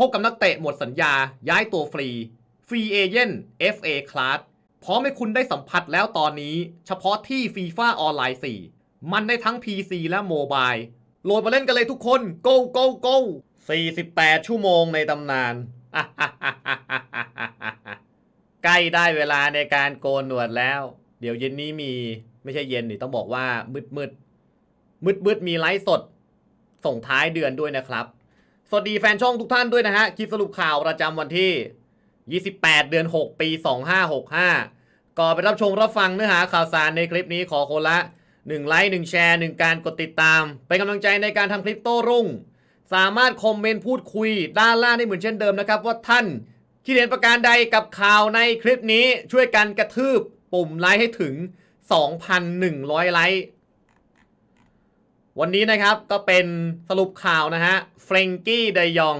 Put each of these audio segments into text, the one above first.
พบกับนักเตะหมดสัญญา ย้ายตัวฟรี ฟรีเอเจนต์ FA Class พร้อมให้คุณได้สัมผัสแล้วตอนนี้ เฉพาะที่ FIFA ออนไลน์ 4 มันได้ทั้ง PC และโมบายโหลดมาเล่นกันเลยทุกคน go go go 48 ชั่วโมงในตำนาน ใกล้ได้เวลาในการโกนหนวดแล้ว เดี๋ยวเย็นนี้มีไม่ใช่เย็นนี่ต้องบอกว่ามืดมืดมืดมืดมีไลฟ์สด ส่งท้ายเดือนด้วยนะครับ สวัสดีแฟนช่องทุกท่านด้วยนะฮะ คลิปสรุปข่าวประจำวันที่ 28 เดือน 6 ปี 2565 ก่อนไปรับชมรับฟังเนื้อหาข่าวสารในคลิปนี้ขอคนละ 1 ไลค์ 1 แชร์ 1 การกดติดตาม เป็นกำลังใจในการทำคลิปโต้รุ่ง สามารถคอมเมนต์พูดคุยด้านล่างได้เหมือนเช่นเดิมนะครับ ว่าท่านคิดเห็นประการใดกับข่าวในคลิปนี้ช่วยกันกระทืบปุ่มไลค์ให้ถึง 2,100 ไลค์ วันนี้นะครับก็เป็นสรุปข่าวนะฮะเฟรงกี้เดยอง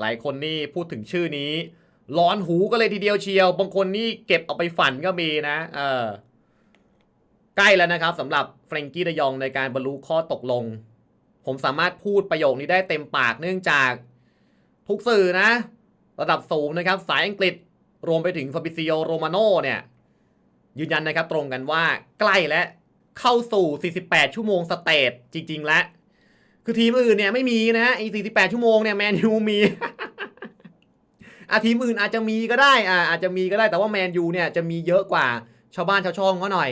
หลายคนนี่พูดถึงชื่อนี้ ร้อนหูก็เลยทีเดียวเชียว บางคนนี่เก็บเอาไปฝันก็มีนะ เออ ใกล้แล้วนะครับสำหรับเฟรงกี้เดยองในการบรรลุข้อตกลง ผมสามารถพูดประโยคนี้ได้เต็มปากเนื่องจาก ทุกสื่อนะ ระดับสูงนะครับ สายอังกฤษรวมไปถึงฟาบิซิโอโรมาโนเนี่ยยืนยันนะครับตรงกันว่าใกล้และ เข้าสู่ 48 ชั่วโมงสเตจจริง ๆ แล้ว คือทีมอื่นเนี่ยไม่มีนะไอ้48 ชั่วโมงเนี่ยแมนยูมีอาทีมอื่นอาจจะมีก็ได้อ่าอาจจะมีก็ได้แต่ว่าแมนยูเนี่ยจะมีเยอะกว่าชาวบ้านชาวช่องเขาหน่อย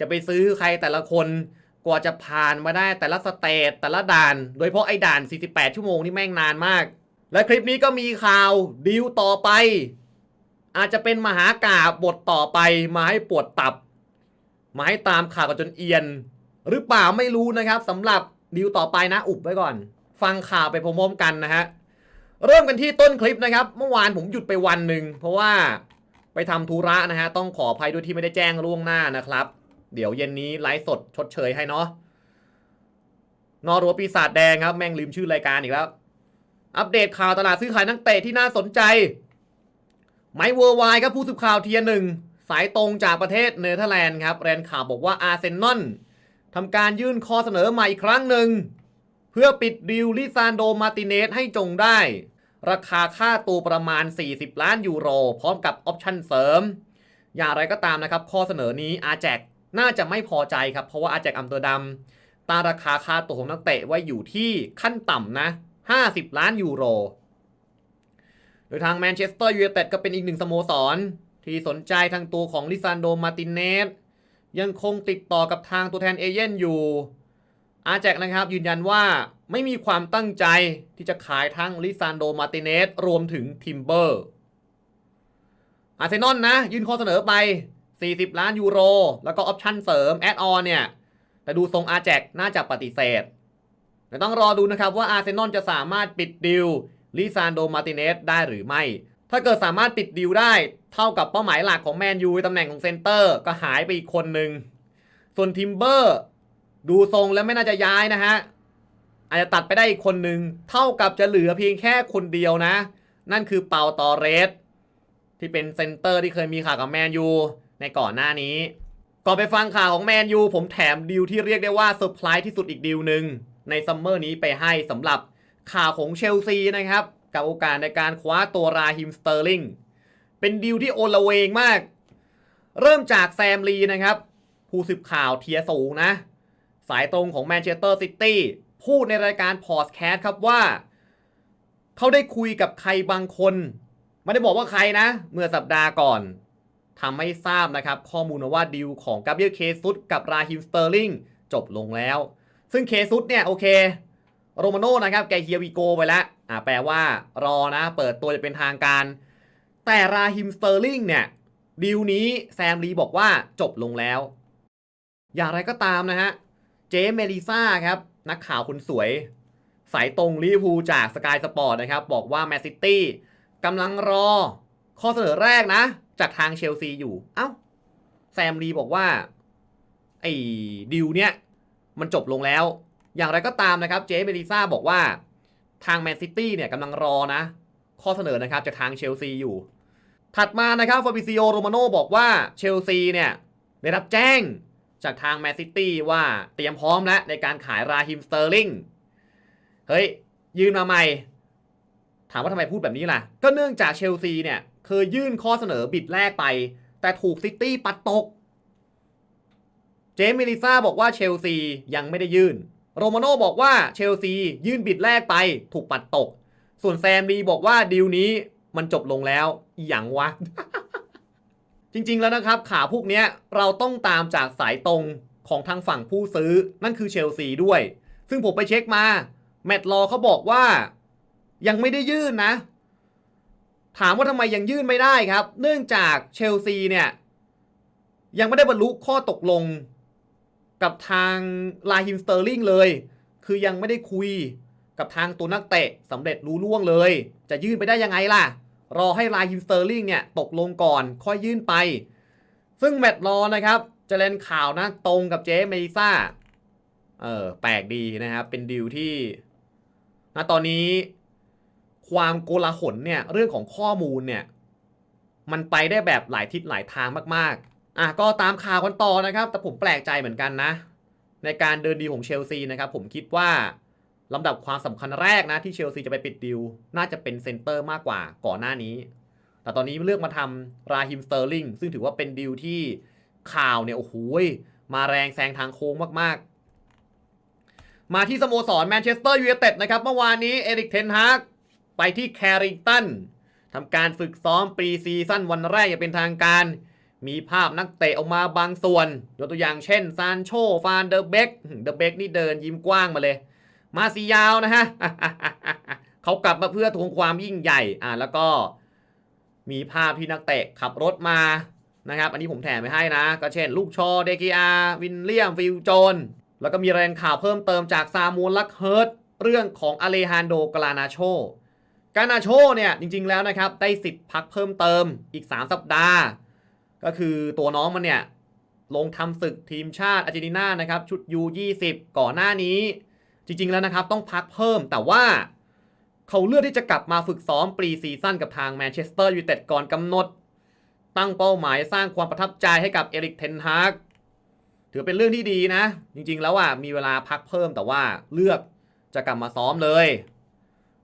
จะไปซื้อใครแต่ละคนกว่าจะผ่านมาได้แต่ละสเตจแต่ละด่าน โดยเฉพาะไอ้ด่าน 48 ชั่วโมงนี่แม่งนานมาก และคลิปนี้ก็มีข่าวดีลต่อไป อาจจะเป็นมหากาบบทต่อไปมาให้ปวดตับ มาให้ตามข่าวกันจนเอียน หรือเปล่าไม่รู้นะครับสำหรับดีลต่อไปนะอุบไว้ก่อน ฟังข่าวไปพร้อมๆกันนะฮะเริ่มกันที่ต้นคลิปนะครับ เมื่อวานผมหยุดไปวันหนึ่งเพราะว่าไปทำธุระนะฮะต้องขออภัยด้วยที่ไม่ได้แจ้งล่วงหน้านะครับ เดี๋ยวเย็นนี้ไลฟ์สดชดเชยให้เนาะนอรัวปีศาจแดงครับ แม่งลืมชื่อรายการอีกแล้ว อัปเดตข่าวตลาดซื้อขายนักเตะที่น่าสนใจ ไมเวอร์ไวครับผู้สื่อข่าวเทียหนึ่ง สายตรงจากประเทศเนเธอร์แลนด์ครับแรนข่าวบอกว่าอาร์เซนอลทำการยื่นข้อเสนอใหม่อีกครั้งหนึ่ง เพื่อปิดดีลลิซานโดมาติเนสให้จงได้ ราคาค่าตัวประมาณ 40 ล้านยูโร พร้อมกับออปชั่นเสริม อย่างไรก็ตามนะครับ ข้อเสนอนี้อาแจกน่าจะไม่พอใจครับ เพราะว่าอาแจกอัมเตอร์ดัมตั้งราคาค่าตัวของนักเตะไว้อยู่ที่ขั้นต่ำนะ 50 ล้านยูโร โดยทางแมนเชสเตอร์ยูไนเต็ดก็เป็นอีกหนึ่งสโมสร ที่สนใจทางตัวของลิซานโดมาติเนสยังคงติดต่อกับทางตัวแทนเอเย่นอยู่ อาแจกนะครับยืนยันว่าไม่มีความตั้งใจที่จะขายทั้งลิซานโดมาติเนสรวมถึงทิมเบอร์อาร์เซนอลนะยื่นข้อเสนอไป 40 ล้านยูโร แล้วก็ออปชั่นเสริมแอดออนเนี่ย แต่ดูทรงอาแจกน่าจะปฏิเสธแต่ต้องรอดูนะครับว่าอาร์เซนอลจะสามารถปิดดิวลิซานโดมาติเนสได้หรือไม่ ถ้าเกิดสามารถปิดดิวได้เท่ากับเป้าหมายหลักของแมนยูในตำแหน่งของเซนเตอร์ก็หายไปอีกคนหนึ่งส่วนทิมเบอร์ดูทรงแล้วไม่น่าจะย้ายนะฮะ อาจจะตัดไปได้อีกคนหนึ่งเท่ากับจะเหลือเพียงแค่คนเดียวนะ นั่นคือเปาตอเรส ที่เป็นเซนเตอร์ที่เคยมีข่าวกับแมนยูในก่อนหน้านี้ ก่อนไปฟังข่าวของแมนยูผมแถมดีลที่เรียกได้ว่าเซอร์ไพรส์ที่สุดอีกดีลหนึ่งในซัมเมอร์นี้ไปให้สำหรับข่าวของเชลซีนะครับ กับโอกาสในการคว้าตัวราฮิมสเตอร์ลิงเป็นดีลที่โอละเวงมาก เริ่มจากแซมลีนะครับ ผู้สืบข่าวเทียสูงนะ สายตรงของแมนเชสเตอร์ซิตี้พูดในรายการพอดแคสต์ครับว่า เขาได้คุยกับใครบางคน ไม่ได้บอกว่าใครนะ เมื่อสัปดาห์ก่อนทำให้ทราบนะครับ ข้อมูลว่าดีลของกาเบรียลเคซุสกับราฮิมสเตอร์ลิงจบลงแล้ว ซึ่งเคซุสเนี่ยโอเค โรมาโน่นะครับแกเฮียวิโกไปแล้ว อ่าแปลว่ารอนะ เปิดตัวจะเป็นทางการ แต่ราฮิมสเตอร์ลิงเนี่ยดีลนี้แซมลีบอกว่าจบลงแล้ว อย่างไรก็ตามนะฮะ เจมเมลิซ่าครับ นักข่าวคนสวย สายตรงลิเวอร์พูลจากสกายสปอร์ตนะครับ บอกว่าแมนซิตี้กำลังรอข้อเสนอแรกนะ จากทางเชลซีอยู่ เอ้า แซมลีบอกว่า ไอ้ดิวเนี่ย มันจบลงแล้ว อย่างไรก็ตามนะครับ เจเมลิซ่าบอกว่า ทางแมนซิตี้เนี่ยกำลังรอนะ ข้อเสนอนะครับจากทางเชลซีอยู่ ถัดมานะครับฟาบิซิโอโรมาโนบอกว่าเชลซีเนี่ยได้รับแจ้งจากทางแมนซิตี้ว่าเตรียมพร้อมแล้วในการขายราฮิมสเตอร์ลิงเฮ้ย ยืนมาใหม่ทามว่าทำไมพูดแบบนี้ล่ะ ก็เนื่องจากเชลซีเนี่ยเคยยื่นข้อเสนอบิดแรกไป แต่ถูกซิตี้ปัดตก เจมส์เมลิซ่าบอกว่าเชลซียังไม่ได้ยื่น โรมาโน่บอกว่าเชลซียื่นบิดแรกไปถูกปัดตก ส่วนแซมดีบอกว่าดีลนี้มันจบลงแล้วอหย่างวะ จริงๆแล้วนะครับข่าวพวกนี้เราต้องตามจากสายตรงของทางฝั่งผู้ซื้อนั่นคือเชลซีด้วย ซึ่งผมไปเช็คมา แมตต์ลอเขาบอกว่า ยังไม่ได้ยื่นนะ ถามว่าทำไมยังยื่นไม่ได้ครับ เนื่องจากเชลซีเนี่ย ยังไม่ได้บรรลุข้อตกลง กับทางลาฮิมสเตอร์ลิงเลย คือยังไม่ได้คุยกับทางตัวนักเตะสำเร็จรู้ล่วงเลย จะยื่นไปได้ยังไงล่ะ รอให้ลาฮิมสเตอร์ลิงเนี่ยตกลงก่อนค่อยยื่นไป ซึ่งแมตต์รอนะครับจะเล่นข่าวนะตรงกับเจเมลิซ่าเออแปลกดีนะครับ เป็นดีลที่ณตอนนี้ความโกลาหลเนี่ยเรื่องของข้อมูลเนี่ย มันไปได้แบบหลายทิศหลายทางมากๆ อะก็ตามข่าวกันต่อนะครับ แต่ผมแปลกใจเหมือนกันนะ ในการเดินดีของเชลซีนะครับ ผมคิดว่าลำดับความสำคัญแรกนะที่เชลซีจะไปปิดดีลน่าจะเป็นเซนเตอร์มากกว่าก่อนหน้านี้ แต่ตอนนี้เลือกมาทำราฮิมสเตอร์ลิงซึ่งถือว่าเป็นดีลที่ข่าวเนี่ยโอ้โหมาแรงแซงทางโค้งมากๆ มาที่สโมสรแมนเชสเตอร์ยูไนเต็ดนะครับเมื่อวานนี้เอริกเทนฮากไปที่แคริงตันทำการฝึกซ้อมปรีซีซั่นวันแรกอย่างเป็นทางการ มีภาพนักเตะออกมาบางส่วน ยกตัวอย่างเช่นซานโชฟานเดอร์เบกเดอร์เบกนี่เดินยิ้มกว้างมาเลย มาสียาวนะฮะเขากลับมาเพื่อทวงความยิ่งใหญ่อ่าแล้วก็ มีภาพที่นักเตะขับรถมานะครับ อันนี้ผมแถมไปให้นะ ก็เช่น ลูกชอเดกิอาวินเลียมฟิลโจน แล้วก็มีรายงานข่าวเพิ่มเติมจากซามูลลักเฮิร์ตเรื่องของอเลฮานโดกลานาโชกานาโชเนี่ยจริงๆแล้วนะครับได้สิทธิ์พักเพิ่มเติมอีก 3 สัปดาห์ ก็คือตัวน้องมันเนี่ย ลงทำศึกทีมชาติอาร์เจนตินานะครับ ชุด U20 ก่อนหน้านี้ จริง ๆ แล้วนะครับ ต้องพักเพิ่มแต่ว่าเขาเลือกที่จะกลับมาฝึกซ้อมปรีซีซั่นกับทางแมนเชสเตอร์ยูไนเต็ดก่อนกำหนด ตั้งเป้าหมายสร้างความประทับใจให้กับเอริกเทนฮากถือเป็นเรื่องที่ดีนะ จริง ๆ แล้วอะมีเวลาพักเพิ่มแต่ว่าเลือกจะกลับมาซ้อมเลย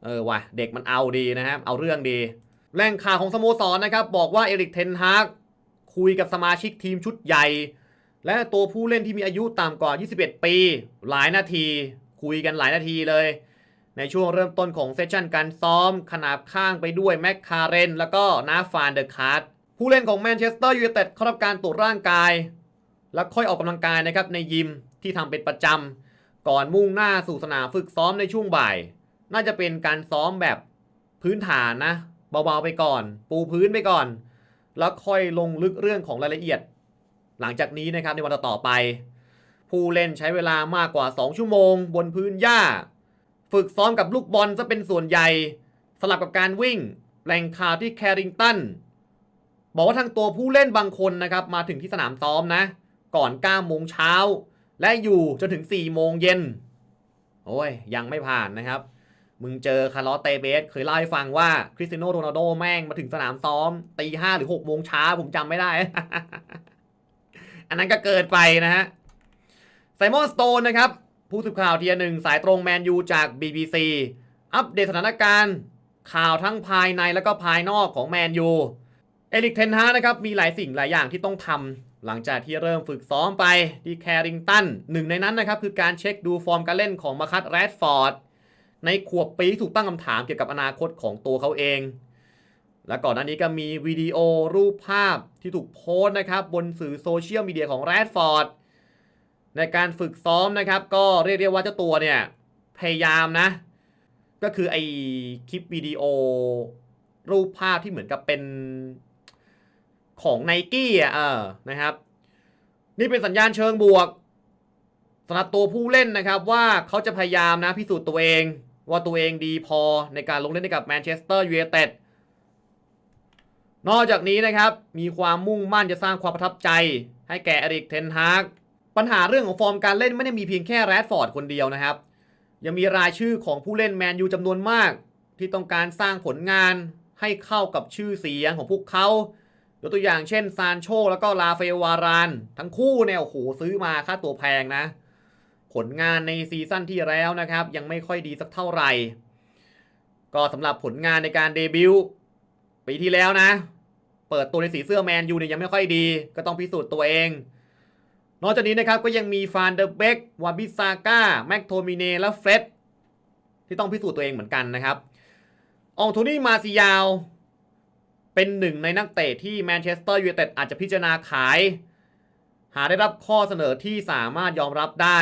เออว่ะเด็กมันเอาดีนะครับเอาเรื่องดี แหล่งข่าวของสโมสรนะครับ บอกว่าเอริกเทนฮาก คุยกับสมาชิกทีมชุดใหญ่ และตัวผู้เล่นที่มีอายุต่ำกว่า 21 ปี หลายนาที คุยกันหลายนาทีเลย ในช่วงเริ่มต้นของเซสชันการซ้อม ขนาบข้างไปด้วยแม็กคาเรนแล้วก็นาฟานเดอร์คาร์ดผู้เล่นของแมนเชสเตอร์ยูไนเต็ดเข้ารับการตรวจร่างกาย แล้วค่อยออกกำลังกายนะครับในยิมที่ทำเป็นประจำก่อนมุ่งหน้าสู่สนามฝึกซ้อมในช่วงบ่าย น่าจะเป็นการซ้อมแบบพื้นฐานนะเบาๆไปก่อน ปูพื้นไปก่อน แล้วค่อยลงลึกเรื่องของรายละเอียด หลังจากนี้นะครับในวันต่อไป ผู้เล่นใช้เวลามากกว่า 2 ชั่วโมง บนพื้นหญ้า ฝึกซ้อมกับลูกบอลซะเป็นส่วนใหญ่สลับกับการวิ่งแหล่งข่าวที่แคริงตันบอกว่าทางตัวผู้เล่นบางคนนะครับมาถึงที่สนามซ้อมนะ ก่อน9โมงเช้า และอยู่จนถึง 4 โมงเย็น โอ้ย ยังไม่ผ่านนะครับ มึงเจอคาร์ลอสเตเบสเคยเล่าให้ฟังว่าคริสเตียโนโรนัลโดแม่งมาถึงสนามซ้อมตีห้าหรือ6โมงเช้าผมจำไม่ได้ อันนั้นก็เกิดไปนะฮะไซมอนสโตนนะครับ ผู้สื่อข่าวเทียหนึ่งสายตรงแมนยูจาก BBC อัปเดตสถานการณ์ข่าวทั้งภายในและก็ภายนอกของแมนยูเอริกเทนฮานะครับ มีหลายสิ่งหลายอย่างที่ต้องทำหลังจากที่เริ่มฝึกซ้อมไปที่แคริงตันหนึ่งในนั้นนะครับ คือการเช็คดูฟอร์มการเล่นของมาคัตแรดฟอร์ด ในขวบปีถูกตั้งคำถามเกี่ยวกับอนาคตของตัวเขาเอง และก่อนหน้านี้ก็มีวิดีโอรูปภาพที่ถูกโพสต์นะครับ บนสื่อโซเชียลมีเดียของแรดฟอร์ดในการฝึกซ้อมนะครับ ก็เรียกได้ว่าเจ้าตัวเนี่ย พยายามนะ ก็คือไอคลิปวิดีโอรูปภาพที่เหมือนกับเป็นของไนกี้อะเออนะครับ นี่เป็นสัญญาณเชิงบวกสำหรับตัวผู้เล่นนะครับว่าเขาจะพยายามนะพิสูจน์ตัวเอง ว่าตัวเองดีพอในการลงเล่นให้กับแมนเชสเตอร์ยูไนเต็ดนอกจากนี้นะครับ มีความมุ่งมั่นจะสร้างความประทับใจ ให้แก่อริกเทนฮากปัญหาเรื่องของฟอร์มการเล่นไม่ได้มีเพียงแค่แรดฟอร์ดคนเดียวนะครับ ยังมีรายชื่อของผู้เล่นแมนยูจำนวนมาก ที่ต้องการสร้างผลงานให้เข้ากับชื่อเสียงของพวกเขายกตัวอย่างเช่นซานโชแล้วก็ลาเฟวาราน ทั้งคู่เนี่ยโอ้โหซื้อมาค่าตัวแพงนะ ผลงานในซีซั่นที่แล้วนะครับ ยังไม่ค่อยดีสักเท่าไหร่ ก็สำหรับผลงานในการเดบิวต์ปีที่แล้วนะ เปิดตัวในสีเสื้อแมนยูเนี่ยยังไม่ค่อยดี ก็ต้องพิสูจน์ตัวเอง นอกจากนี้นะครับก็ยังมีฟานเดอร์เบกวาบิซาก้าแม็กโทมิเนและเฟร็ดที่ต้องพิสูจน์ตัวเองเหมือนกันนะครับ อองโทนี่มาซิยาวเป็นหนึ่งในนักเตะที่แมนเชสเตอร์ยูไนเต็ดอาจจะพิจารณาขาย หาได้รับข้อเสนอที่สามารถยอมรับได้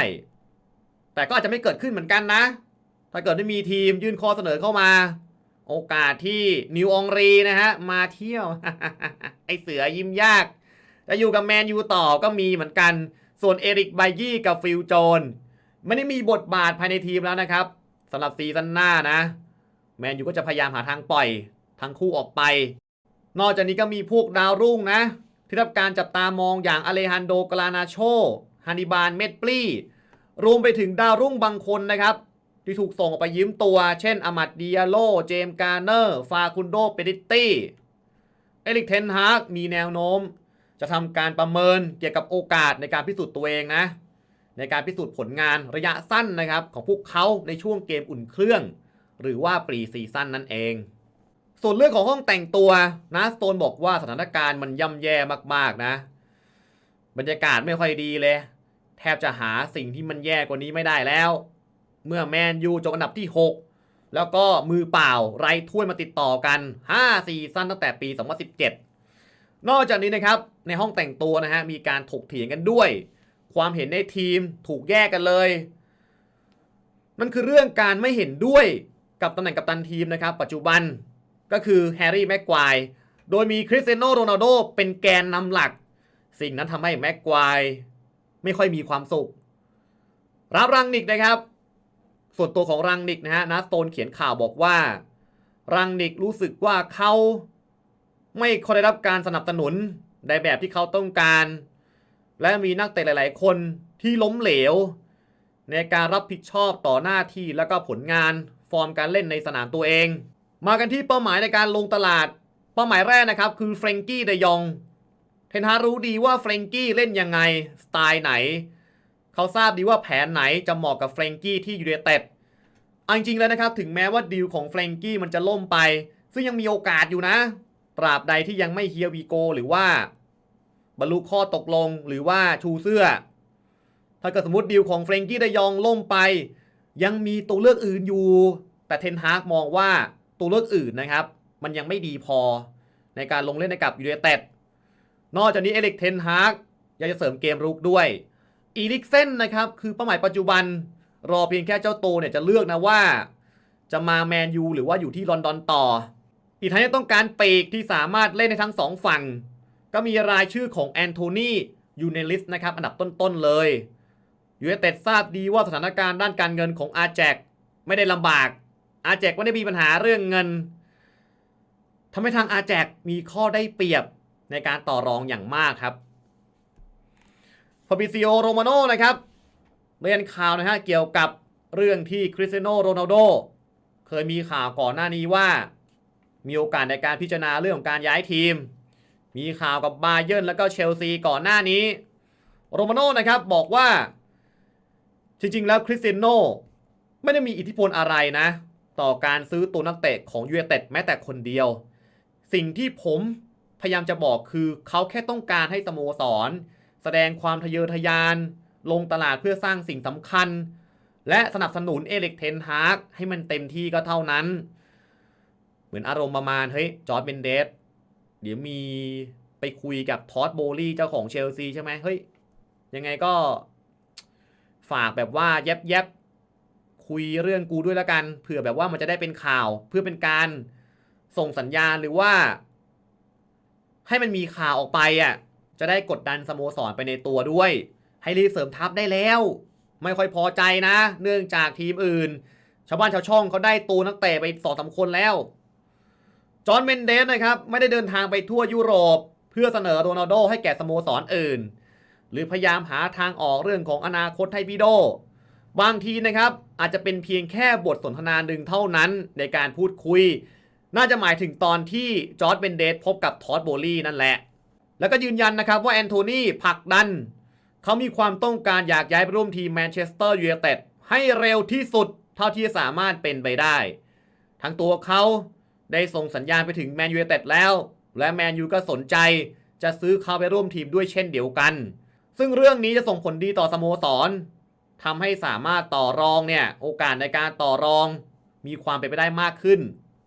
แต่ก็อาจจะไม่เกิดขึ้นเหมือนกันนะ ถ้าเกิดไม่มีทีมยื่นข้อเสนอเข้ามา โอกาสที่นิวองรีนะฮะ มาเที่ยว ไอเสือยิ้มยาก จะอยู่กับแมนยูต่อก็มีเหมือนกัน ส่วนเอริกไบยี่กับฟิลโจน ไม่ได้มีบทบาทภายในทีมแล้วนะครับสำหรับซีซั่นหน้านะ แมนยูก็จะพยายามหาทางปล่อยทั้งคู่ออกไป นอกจากนี้ก็มีพวกดาวรุ่งนะ ที่รับการจับตามองอย่างอเลฮันโดกลานาโชฮันนิบาล เมดปลี รวมไปถึงดาวรุ่งบางคนนะครับ ที่ถูกส่งออกไปยืมตัว เช่นอามัดดิอาโล เจมการ์เนอร์ ฟาคุนโดเปดิตตี้ เอลิกเทนฮากมีแนวโน้ม จะทำการประเมินเกี่ยวกับโอกาสในการพิสูจน์ตัวเองนะ ในการพิสูจน์ผลงานระยะสั้นนะครับ ของพวกเขาในช่วงเกมอุ่นเครื่อง หรือว่าปรีซีซั่นนั่นเอง ส่วนเรื่องของห้องแต่งตัวนะสโตนบอกว่าสถานการณ์มันย่ำแย่มากๆนะ บรรยากาศไม่ค่อยดีเลย แทบจะหาสิ่งที่มันแย่กว่านี้ไม่ได้แล้ว เมื่อแมนยูจบอันดับที่ 6 แล้วก็มือเปล่าไร้ถ้วยมาติดต่อกัน 5 ซีซั่นตั้งแต่ปี 2017 นอกจากนี้นะครับ ในห้องแต่งตัวนะฮะ มีการถกเถียงกันด้วย ความเห็นในทีมถูกแยกกันเลยมันคือเรื่องการไม่เห็นด้วยกับตำแหน่งกัปตันทีมนะครับ ปัจจุบันก็คือแฮร์รี่แม็กควายโดยมีคริสเตียโนโรนัลโดเป็นแกนนำหลัก สิ่งนั้นทำให้แม็กควาย ไม่ค่อยมีความสุขรับรังนิกนะครับ ส่วนตัวของรังนิกนะฮะนัสโตนเขียนข่าวบอกว่า รังนิกรู้สึกว่าเขาไม่ค่อยได้รับการสนับสนุนในแบบที่เขาต้องการ และมีนักเตะหลาย ๆ คนที่ล้มเหลว ในการรับผิดชอบต่อหน้าที่และก็ผลงานฟอร์มการเล่นในสนามตัวเอง มากันที่เป้าหมายในการลงตลาด เป้าหมายแรกนะครับ คือเฟรงกี้เดยอง เทนฮารู้ดีว่าเฟรงกี้เล่นยังไงสไตล์ไหน เขาทราบดีว่าแผนไหนจะเหมาะกับเฟรงกี้ที่ยูไนเต็ดเอาจริงๆแล้วนะครับ ถึงแม้ว่าดีลของเฟรงกี้มันจะล่มไป ซึ่งยังมีโอกาสอยู่นะ ตราบใดที่ยังไม่เฮียวีโกหรือว่า บรรลุข้อตกลงหรือว่าชูเสื้อ ถ้าเกิดสมมติดีลของเฟรงกี้ได้ยองล่มไป ยังมีตัวเลือกอื่นอยู่ แต่เทนฮากมองว่าตัวเลือกอื่นนะครับ มันยังไม่ดีพอในการลงเล่นในกับยูไนเต็ด นอกจากนี้เอลิกเทนฮากยากจะเสริมเกมรุกด้วย อีลิกเซนนะครับ คือเป้าหมายปัจจุบัน รอเพียงแค่เจ้าโตเนี่ยจะเลือกนะว่า จะมาแมนยูหรือว่าอยู่ที่ลอนดอนต่อ อีกทั้งยังต้องการปีกที่สามารถเล่นในทั้งสองฝั่ง ก็มีรายชื่อของแอนโทนีอยู่ในลิสต์นะครับ อันดับต้นๆเลยยูไนเต็ดทราบดีว่าสถานการณ์ด้านการเงินของอาแจกไม่ได้ลำบาก อาแจกไม่ได้มีปัญหาเรื่องเงินทำให้ทางอาแจกมีข้อได้เปรียบ ในการต่อรองอย่างมากครับฟาบิซิโอโรมาโนนะครับเรียนข่าวนะฮะเกี่ยวกับเรื่องที่คริสเตียโนโรนัลโดเคยมีข่าวก่อนหน้านี้ว่า มีโอกาสในการพิจารณาเรื่องของการย้ายทีม มีข่าวกับบาเยิร์นแล้วก็เชลซีก่อนหน้านี้ โรมาโน่นะครับบอกว่า จริงๆ แล้วคริสเตียโนไม่ได้มีอิทธิพลอะไรนะ ต่อการซื้อตัวนักเตะของยูเนเต็ดแม้แต่คนเดียว สิ่งที่ผม พยายามจะบอกคือเขาแค่ต้องการให้สโมสร แสดงความทะเยอทะยาน ลงตลาดเพื่อสร้างสิ่งสำคัญ และสนับสนุนเอเล็กเทนฮาร์กให้มันเต็มที่ก็เท่านั้น เหมือนอารมณ์ประมาณเฮ้ยจอร์ดเบนเดสเดี๋ยวมีไปคุยกับทอดโบลี่เจ้าของเชลซีใช่ไหมเฮ้ยยังไงก็ฝากแบบว่าแยบแยบคุยเรื่องกูด้วยละกันเผื่อแบบว่ามันจะได้เป็นข่าวเพื่อเป็นการส่งสัญญาณหรือว่า ให้มันมีข่าวออกไปอะจะได้กดดันสโมสรไปในตัวด้วย ให้รีบเสริมทัพได้แล้ว ไม่ค่อยพอใจนะ เนื่องจากทีมอื่น ชาวบ้านชาวช่องเขาได้ตัวนักเตะไปสองสาคนแล้ว จอห์นเมนเดสนะครับ ไม่ได้เดินทางไปทั่วยุโรป เพื่อเสนอโรนัลโดให้แก่สโมสรออื่น หรือพยายามหาทางออกเรื่องของอนาคตให้พี่โดบางทีนะครับ อาจจะเป็นเพียงแค่บทสนทนาหนึ่งเท่านั้นในการพูดคุย น่าจะหมายถึงตอนที่จอร์ดเบนเดสพบกับทอดโบลี่นั่นแหละ แล้วก็ยืนยันนะครับว่าแอนโทนีผลักดัน เขามีความต้องการอยากย้ายไปร่วมทีมแมนเชสเตอร์ยูไนเต็ดให้เร็วที่สุดเท่าที่สามารถเป็นไปได้ ทั้งตัวเขาได้ส่งสัญญาณไปถึงแมนยูเต็ดแล้ว และแมนยูก็สนใจจะซื้อเขาไปร่วมทีมด้วยเช่นเดียวกัน ซึ่งเรื่องนี้จะส่งผลดีต่อสโมสรทำให้สามารถต่อรองเนี่ยโอกาสในการต่อรอง มีความเป็นไปได้มากขึ้น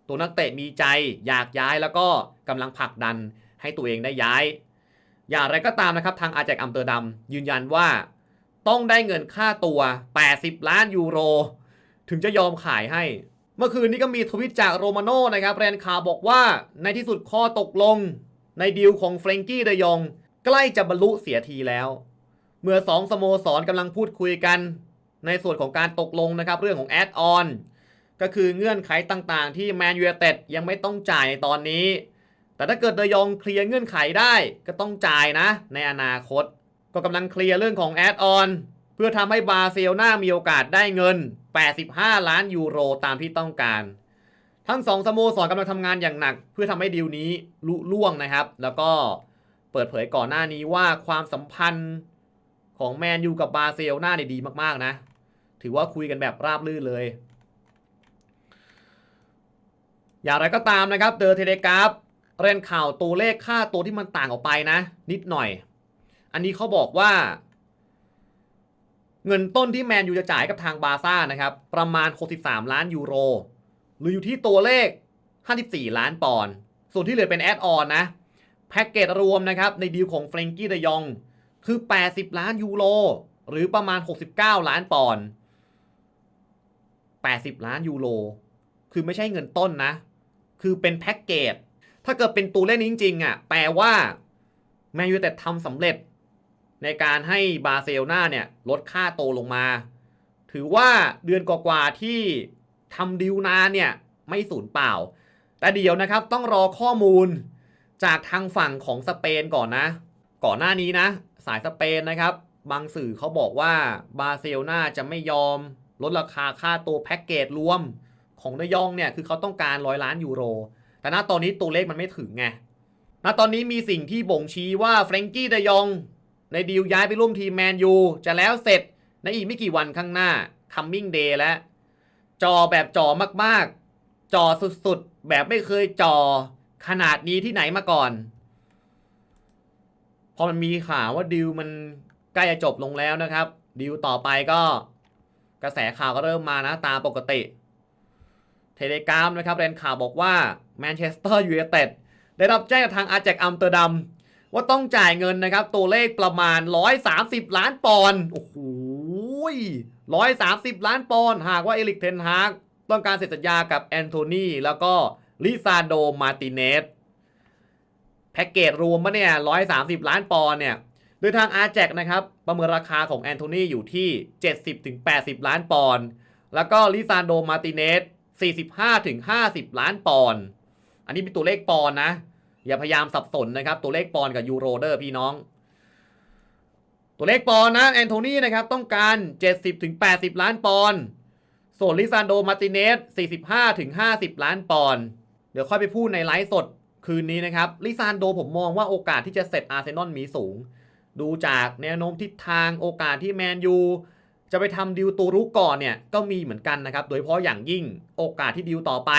ตัวนักเตะมีใจอยากย้ายแล้วก็กำลังผลักดันให้ตัวเองได้ย้าย อย่างไรก็ตามนะครับทางอาแจกอัมเตอร์ดัมยืนยันว่าต้องได้เงินค่าตัว 80 ล้านยูโร ถึงจะยอมขายให้ เมื่อคืนนี้ก็มีทวิตจากโรมาโน่นะครับแรนข่าวบอกว่าในที่สุดข้อตกลง ในดีลของเฟรงกี้เดยอง ใกล้จะบรรลุเสียทีแล้ว เมื่อสองสโมสรกำลังพูดคุยกัน ในส่วนของการตกลงนะครับเรื่องของแอดออน ก็คือเงื่อนไขต่างๆ ที่แมนยูเต็ดยังไม่ต้องจ่ายในตอนนี้ แต่ถ้าเกิดเดยองเคลียร์เงื่อนไขได้ก็ต้องจ่ายนะ ในอนาคต ก็กำลังเคลียร์เรื่องของแอดออนเพื่อทำให้บาร์เซโลนามีโอกาสได้เงิน 85 ล้านยูโรตามที่ต้องการ ทั้งสองสโมสรกำลังทำงานอย่างหนัก เพื่อทำให้ดีลนี้ลุล่วงนะครับ แล้วก็เปิดเผยก่อนหน้านี้ว่าความสัมพันธ์ของแมนยูกับบาร์เซโลนาเนี่ยดีมากๆนะ ถือว่าคุยกันแบบราบรื่นเลย อย่างไรก็ตามนะครับเดอเทเลกราฟเรนข่าวตัวเลขค่าตัวที่มันต่างออกไปนะ นิดหน่อย อันนี้เขาบอกว่า เงินต้นที่แมนยูจะจ่ายกับทางบาซ่านะครับ ประมาณ 63 ล้านยูโร หรืออยู่ที่ตัวเลข 54 ล้านปอนด์ส่วนที่เหลือเป็นแอดออนนะ แพ็กเกจรวมนะครับ ในดีลของเฟรงกี้เดยอง คือ 80 ล้านยูโร หรือประมาณ 69 ล้านปอนด์80 ล้านยูโร คือไม่ใช่เงินต้นนะ คือเป็นแพ็กเกจ ถ้าเกิดเป็นตัวเลขนี้จริงๆอะแปลว่าแมนยูแต่ทำสำเร็จ ในการให้บาร์เซโลนาเนี่ยลดค่าโตลงมา ถือว่าเดือนกว่าๆที่ทำดิวนานเนี่ยไม่สูญเปล่า แต่เดี๋ยวนะครับต้องรอข้อมูลจากทางฝั่งของสเปนก่อนนะ ก่อนหน้านี้นะ สายสเปนนะครับ บางสื่อเขาบอกว่าบาร์เซโลนาจะไม่ยอมลดราคาค่าตัวแพ็กเกจรวม ของเดยองเนี่ยคือเขาต้องการร้อยล้านยูโร แต่ณตอนนี้ตัวเลขมันไม่ถึงไงณตอนนี้มีสิ่งที่บ่งชี้ว่าเฟรงกี้เดยอง ในดีลย้ายไปร่วมทีมแมนยูจะแล้วเสร็จในอีกไม่กี่วันข้างหน้า coming day แล้วจอแบบจอมากๆ จอสุดๆ แบบไม่เคยจอขนาดนี้ที่ไหนมาก่อน พอมันมีข่าวว่าดีลมันใกล้จะจบลงแล้วนะครับดีลต่อไปก็กระแสข่าวก็เริ่มมานะตามปกติ เทเลกรามนะครับเรนข่าวบอกว่าแมนเชสเตอร์ยูไนเต็ดได้รับแจ้งจากทางอาแจกอัมเตอร์ดัมว่าต้องจ่ายเงินนะครับ ตัวเลขประมาณ 130 ล้านปอนด์โอ้โห130ล้านปอนด์หากว่าเอลิกเทนฮากต้องการเซ็นสัญญากับแอนโทนีแล้วก็ลิซาโดมาติเนสแพ็กเกจรวมมาเนี่ย130ล้านปอนด์เนี่ย โดยทางอาแจกนะครับ ประเมินราคาของแอนโทนีอยู่ที่ 70-80 ล้านปอนด์แล้วก็ลิซาโดมาติเนส 45-50 ล้านปอนด์อันนี้เป็นตัวเลขปอนด์นะ อย่าพยายามสับสนนะครับ ตัวเลขปอนด์กับยูโรเดอร์พี่น้อง ตัวเลขปอนด์นะแอนโทนีนะครับต้องการ 70-80 ล้านปอนด์ส่วนลิซานโดมาร์ติเนส45-50 ล้านปอนด์เดี๋ยวค่อยไปพูดในไลฟ์สดคืนนี้นะครับลิซานโดผมมองว่าโอกาสที่จะเสร็จอาร์เซนอลมีสูง ดูจากแนวโน้มทิศทางโอกาสที่แมนยู จะไปทำดิวตัวรุกก่อนเนี่ยก็มีเหมือนกันนะครับโดยเฉพาะอย่างยิ่งโอกาสที่ดิวต่อไป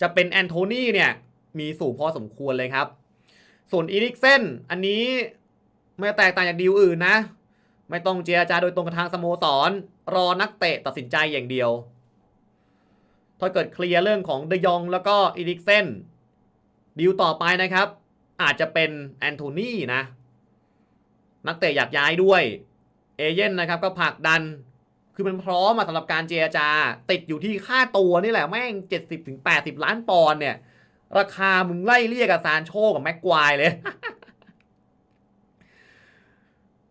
จะเป็นแอนโทนีเนี่ยมีสูงพอสมควรเลยครับ ส่วนอีริกเซนอันนี้ไม่แตกต่างจากดีลอื่นนะ ไม่ต้องเจรจาโดยตรงกับทางสโมสร รอนักเตะตัดสินใจอย่างเดียว ถ้าเกิดเคลียร์เรื่องของเดยองแล้วก็อีริกเซนดีลต่อไปนะครับ อาจจะเป็นแอนโทนีนะ นักเตะอยากย้ายด้วย เอเย่นนะครับก็ผลักดัน คือมันพร้อมมาสำหรับการเจรจา ติดอยู่ที่ค่าตัวนี่แหละ แม่ง 70-80 ล้านปอนด์เนี่ย ราคามึงไล่เรียกกับซานโชกับแม็กควายเลย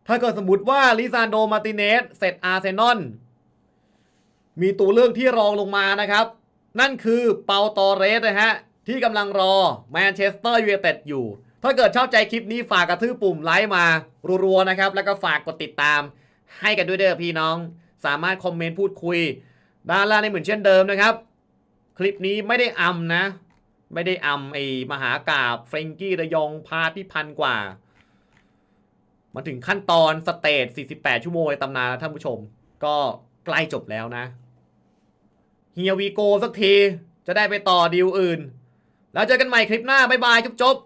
ถ้าเกิดสมมติว่าลิซานโดมาร์ติเนสเสร็จอาร์เซนอลมีตัวเลือกที่รองลงมานะครับ นั่นคือเปาตอเรสนะฮะ ที่กำลังรอแมนเชสเตอร์ยูไนเต็ดอยู่ ถ้าเกิดชอบใจคลิปนี้ฝากกระทืบปุ่มไลค์มารัวๆนะครับ แล้วก็ฝากกดติดตาม ให้กันด้วยเด้อพี่น้อง สามารถคอมเมนต์พูดคุย ด้านล่างในเหมือนเช่นเดิมนะครับ คลิปนี้ไม่ได้อำนะ ไม่ได้อำไอ้มหากาบเฟรงกี้ระยองพาที่พันกว่า มาถึงขั้นตอนสเตจ48 ชั่วโมงในตำนานแล้วท่านผู้ชม ก็ใกล้จบแล้วนะเฮียวีโกสักทีจะได้ไปต่อดีลอื่น แล้วเจอกันใหม่คลิปหน้า บ๊ายบายจุ๊บ